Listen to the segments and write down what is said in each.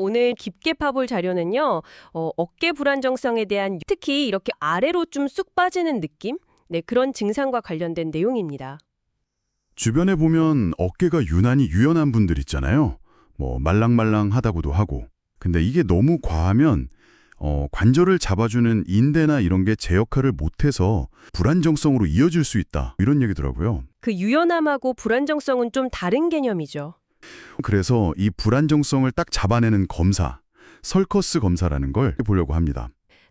오늘 깊게 파볼 자료는요, 어, 어깨 불안정성에 대한 특히 이렇게 아래로 좀 쑥 빠지는 느낌? 네, 그런 증상과 관련된 내용입니다. 주변에 보면 어깨가 유난히 유연한 분들 있잖아요. 뭐 말랑말랑하다고도 하고. 근데 이게 너무 과하면 어, 관절을 잡아주는 인대나 이런 게 제 역할을 못해서 불안정성으로 이어질 수 있다. 이런 얘기더라고요. 그 유연함하고 불안정성은 좀 다른 개념이죠. 그래서 이 불안정성을 딱 잡아내는 검사, 설커스 검사라는 걸 보려고 합니다.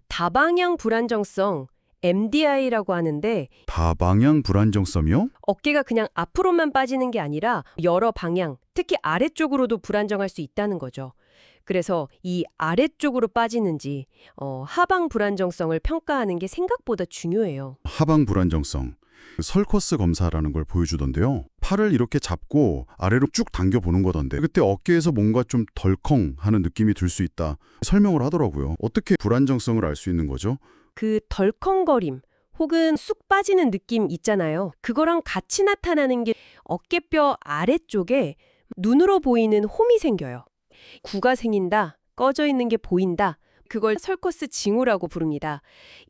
다방향 불안정성, MDI라고 하는데 다방향 불안정성이요? 어깨가 그냥 앞으로만 빠지는 게 아니라 여러 방향, 특히 아래쪽으로도 불안정할 수 있다는 거죠. 그래서 이 아래쪽으로 빠지는지 어, 하방 불안정성을 평가하는 게 생각보다 중요해요. 하방 불안정성. 그 설커스 검사라는 걸 보여주던데요. 팔을 이렇게 잡고 아래로 쭉 당겨 보는 거던데 그때 어깨에서 뭔가 좀 덜컹 하는 느낌이 들 수 있다. 설명을 하더라고요. 어떻게 불안정성을 알 수 있는 거죠? 그 덜컹거림 혹은 쑥 빠지는 느낌 있잖아요. 그거랑 같이 나타나는 게 어깨뼈 아래쪽에 눈으로 보이는 홈이 생겨요. 구가 생긴다, 꺼져 있는 게 보인다. 그걸 설커스 징후라고 부릅니다.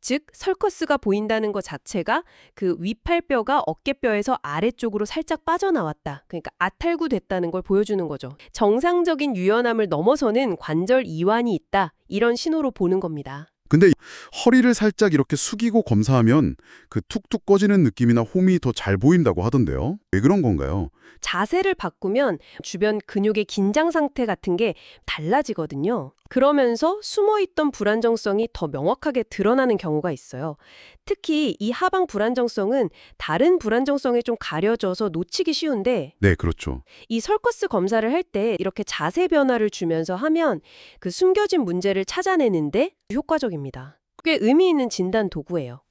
즉, 설커스가 보인다는 것 자체가 그 위팔뼈가 어깨뼈에서 아래쪽으로 살짝 빠져나왔다. 그러니까 아탈구 됐다는 걸 보여주는 거죠. 정상적인 유연함을 넘어서는 관절 이완이 있다. 이런 신호로 보는 겁니다. 근데 허리를 살짝 이렇게 숙이고 검사하면 그 툭툭 꺼지는 느낌이나 홈이 더 잘 보인다고 하던데요. 왜 그런 건가요? 자세를 바꾸면 주변 근육의 긴장 상태 같은 게 달라지거든요. 그러면서 숨어있던 불안정성이 더 명확하게 드러나는 경우가 있어요. 특히 이 하방 불안정성은 다른 불안정성에 좀 가려져서 놓치기 쉬운데 네, 그렇죠. 이 설커스 검사를 할 때 이렇게 자세 변화를 주면서 하면 그 숨겨진 문제를 찾아내는데 효과적입니다. 꽤 의미 있는 진단 도구예요.